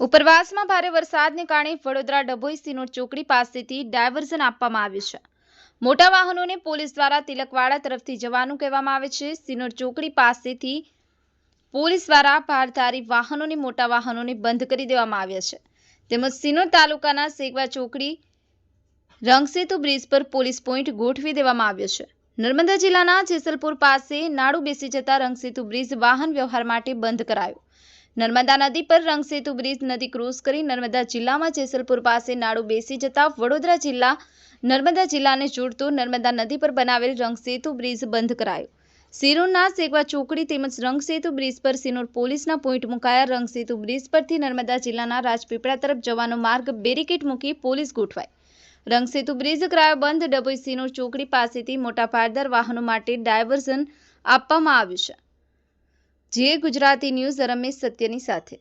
ઉપરવાસમાં ભારે વરસાદને કારણે વડોદરા ડભોઈ સિનોર ચોકડી પાસેથી ડાયવર્ઝન આપવામાં આવ્યું છે. મોટા વાહનોને પોલીસ દ્વારા તિલકવાડા તરફથી જવાનું કહેવામાં આવે છે. સિનોર ચોકડી પાસેથી પોલીસ દ્વારા ભારધારી વાહનોને મોટા વાહનોને બંધ કરી દેવામાં આવ્યા છે. તેમજ સિનોર તાલુકાના સેગવા ચોકડી રંગસેતુ બ્રિજ પર પોલીસ પોઈન્ટ ગોઠવી દેવામાં આવ્યો છે. નર્મદા જિલ્લાના જેસલપુર પાસે નાડુ બેસી જતા રંગસેતુ બ્રિજ વાહન વ્યવહાર માટે બંધ કરાયો. નર્મદા નદી પર રંગસેતુ બ્રિજ નદી ક્રોસ કરી નર્મદા જિલ્લામાં જેસલપુર પાસે નાળું બેસી જતા વડોદરા જિલ્લા નર્મદા જિલ્લાને જોડતો નર્મદા નદી પર બનાવેલ રંગસેતુ બ્રિજ બંધ કરાયો. સિરોરના સેગવા ચોકડી તેમજ રંગસેતુ બ્રિજ પર સિનોર પોલીસના પોઈન્ટ મુકાયા. રંગસેતુ બ્રિજ પરથી નર્મદા જિલ્લાના રાજપીપળા તરફ જવાનો માર્ગ બેરિકેડ મૂકી પોલીસ ગોઠવાઈ. રંગસેતુ બ્રિજ કરાયો બંધ. ડભોઈ સિનોર ચોકડી પાસેથી મોટા ભારદાર વાહનો માટે ડાયવર્ઝન આપવામાં આવ્યું છે. જે ગુજરાતી ન્યૂઝ રમેશ સત્યની સાથે.